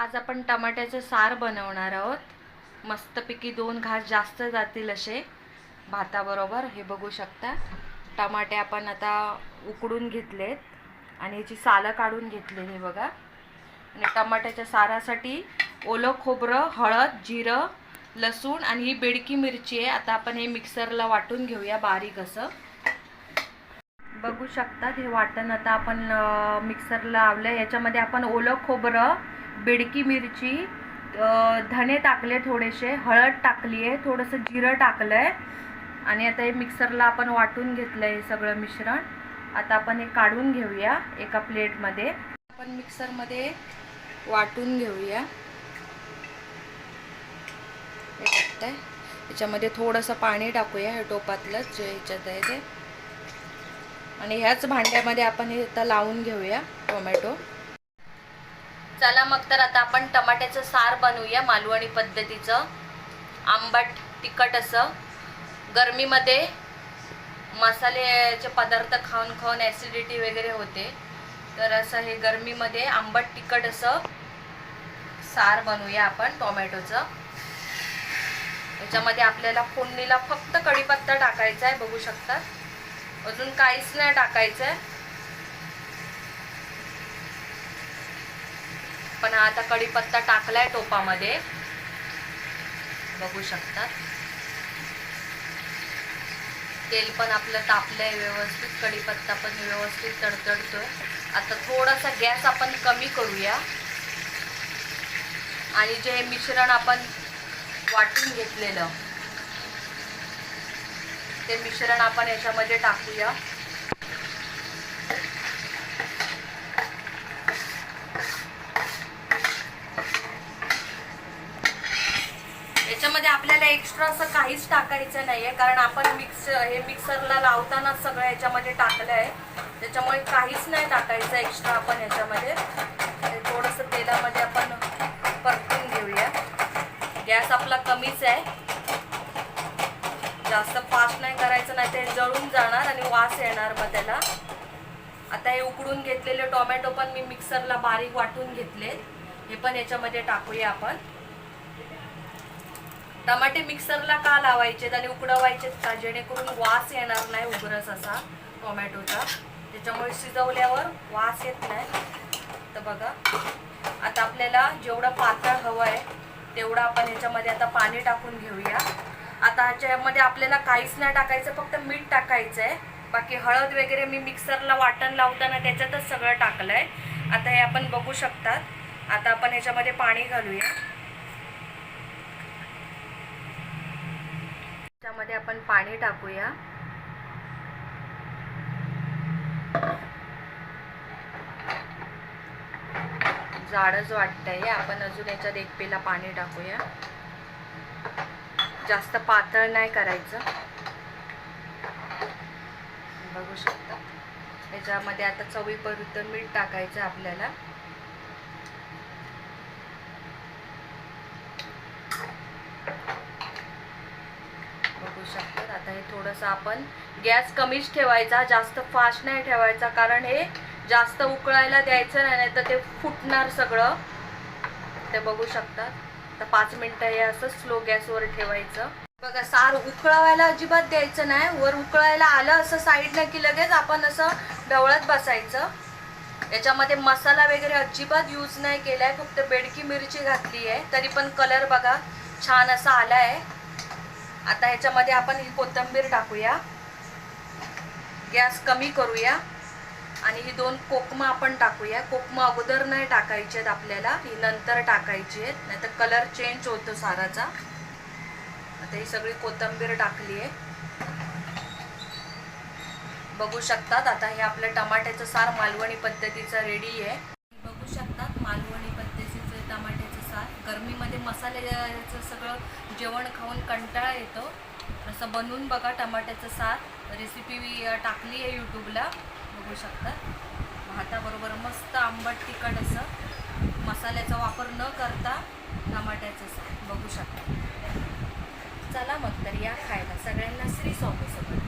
आज आपण टमाट्याचं सार बनवणार आहोत. मस्तपैकी दोन घास जास्त जातील असे. भाताबरोबर हे बघू शकता. टमाटे आपण आता उकडून घेतलेत आणि याची सालं काढून घेतली हे बघा. आणि टमाट्याच्या सारासाठी ओलं खोबरं हळद जिरं लसूण आणि ही बेडकी मिरची आहे. आता आपण हे मिक्सरला वाटून घेऊया बारीक असं. बघू शकतात. हे वाटण आता आपण मिक्सर मिक्सरला लावलं याच्यामध्ये आपण ओलं खोबरं बेडकी मिरची धने टाकले थोडेसे हळद टाकली आहे थोडंसं जिरं टाकलं आहे आणि आता हे मिक्सरला आपण वाटून घेतलं आहे हे सगळं मिश्रण. आता आपण हे काढून घेऊया एका प्लेटमध्ये. आपण मिक्सरमध्ये वाटून घेऊया. याच्यामध्ये थोडंसं पाणी टाकूया हे टोपातलं जे ह्याच्यात आहे ते. आणि ह्याच भांड्यामध्ये आपण हे आता लावून घेऊया टोमॅटो. चला मग तर आता आपण टमाट्याचं सार बनवूया मालवणी पद्धतीचं. आंबट तिखट असं. गरमीमध्ये मसाल्याचे पदार्थ खाऊन खाऊन ॲसिडिटी वगैरे होते. तर असं हे गरमीमध्ये आंबट तिखट असं सार बनवूया आपण टोमॅटोचं. याच्यामध्ये आपल्याला फोडणीला फक्त कढीपत्ता टाकायचा आहे बघू शकतात अजून काहीच नाही टाकायचं आहे पण आता कढीपत्ता टाकलाय टोपामध्ये. बघू शकतात तेल पण आपलं तापलंय व्यवस्थित कढीपत्ता पण व्यवस्थित तडतडतोय. आता थोडासा गॅस आपण कमी करूया. आणि जे हे मिश्रण आपण वाटून घेतलेलं ते मिश्रण आपण याच्यामध्ये टाकूया. याच्यामध्ये आपल्याला एक्स्ट्रा असं काहीच टाकायचं नाहीये कारण आपण मिक्स हे मिक्सरला लावताना सगळं याच्यामध्ये टाकलं आहे. त्याच्यामुळे काहीच नाही टाकायचं एक्स्ट्रा आपण याच्यामध्ये. थोडंसं तेलामध्ये आपण परतून घेऊया. गॅस आपला कमीच आहे. जास्त फास्ट नाही करायचं नाही ते जळून जाणार आणि वास येणार मग त्याला. आता हे उकडून घेतलेले टोमॅटो पण मी मिक्सरला बारीक वाटून घेतले. हे पण याच्यामध्ये टाकूया आपण. टमाटे मिक्सरला का लावायचेत आणि उकडवायचे का? जेणेकरून वास येणार नाही उग्रस असा टोमॅटोचा. त्याच्यामुळे शिजवल्यावर वास येत नाही. तर बघा आता आपल्याला जेवढं पातळ हवं आहे तेवढं आपण ह्याच्यामध्ये आता पाणी टाकून घेऊया. आता ह्याच्यामध्ये आपल्याला काहीच नाही टाकायचं फक्त मीठ टाकायचं आहे बाकी हळद वगैरे मी मिक्सरला वाटण लावताना त्याच्यातच सगळं टाकलं आहे आता हे आपण बघू शकतात. आता आपण ह्याच्यामध्ये पाणी घालूया. त्यामध्ये आपण पाणी टाकूया. जाडच वाटतंय. आपण अजून याच्यात एक पेला पाणी टाकूया. जास्त पातळ नाही करायचं. बघू शकता. याच्यामध्ये आता चवीपर्यंत मीठ टाकायचं आपल्याला. बघू शकतात आता हे थोडंसं आपण गॅस कमीच ठेवायचा जास्त फास्ट नाही ठेवायचा कारण हे जास्त उकळायला द्यायचं नाही नाही तर ते फुटणार सगळं. ते बघू शकतात आता पाच मिनटं हे असं स्लो गॅसवर ठेवायचं. बघा सार उकळवायला अजिबात द्यायचं नाही. वर उकळायला आलं असं साईडला की लगेच आपण असं ढवळत बसायचं. याच्यामध्ये मसाला वगैरे अजिबात यूज नाही केलाय. फक्त बेडकी मिरची घातली आहे. तरी पण कलर बघा छान असा आला आहे आता ह्याच्यामध्ये आपण ही कोथिंबीर टाकूया. गॅस कमी करूया. आणि ही दोन कोकमा आपण टाकूया. कोकमा अगोदर नाही टाकायची आहेत आपल्याला ही नंतर टाकायची आहेत. नाहीतर कलर चेंज होतो साराचा. आता ही सगळी कोथिंबीर टाकली आहे. बघू शकतात आता हे आपलं टमाट्याचं सार मालवणी पद्धतीचं रेडी आहे. बघू शकतात मालवणी पद्धतीचं टमाट्याचं सार. गरमीमध्ये मसाल्याचं सगळं जेवण खाऊन कंटाळा येतो. असं बनवून बघा टमाट्याचं सार. रेसिपी टाकली आहे यूट्यूबला बघू शकता. भाताबरोबर मस्त आंबट तिखट असं मसाल्याचा वापर न करता टमाट्याचं बघू शकता. चला मग तर या खायला. सगळ्यांना श्री स्वामी सगळं